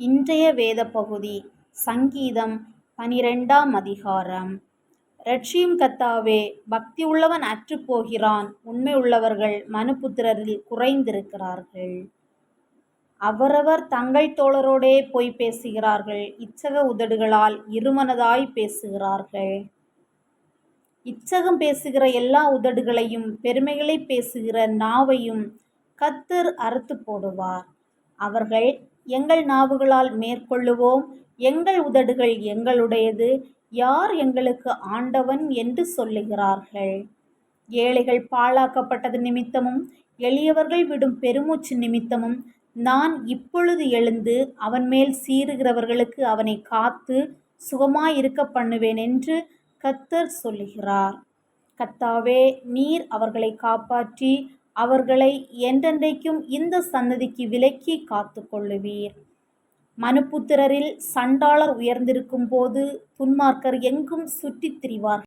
இன்றைய வேத பகுதி சங்கீதம் பனிரெண்டாம் அதிகாரம். ரட்சியும் கத்தாவே பக்தி உள்ளவன் அற்றுப் போகிறான். உண்மை உள்ளவர்கள் மனுபுத்திரரில் குறைந்திருக்கிறார்கள். அவரவர் தங்கள் தோழரோடே போய் பேசுகிறார்கள். இச்சக உதடுகளால் இருமனதாய் பேசுகிறார்கள். இச்சகம் பேசுகிற எல்லா உதடுகளையும் பெருமைகளை பேசுகிற நாவையும் கத்தர் அறுத்து போடுவார். அவர்கள் எங்கள் நாவுகளால் மேற்கொள்ளுவோம். எங்கள் உதடுகள் எங்களுடையது. யார் எங்களுக்கு ஆண்டவன் என்று சொல்லுகிறார்கள்? ஏழைகள் பாழாக்கப்பட்டது நிமித்தமும் எளியவர்கள் விடும் பெருமூச்சு நிமித்தமும் நான் இப்பொழுது எழுந்து அவன் மேல் சீறுகிறவர்களுக்கு அவனை காத்து சுகமாயிருக்க பண்ணுவேன் என்று கத்தர் சொல்லுகிறார். கத்தாவே நீர் அவர்களை காப்பாற்றி அவர்களை என்றென்றைக்கும் இந்த சன்னதிக்கு விலக்கி காத்து கொள்ளுவீர். மனுப்புத்திரரில் சண்டாளர் உயர்ந்திருக்கும் போது துன்மார்க்கர் எங்கும் சுற்றித் திரிவார்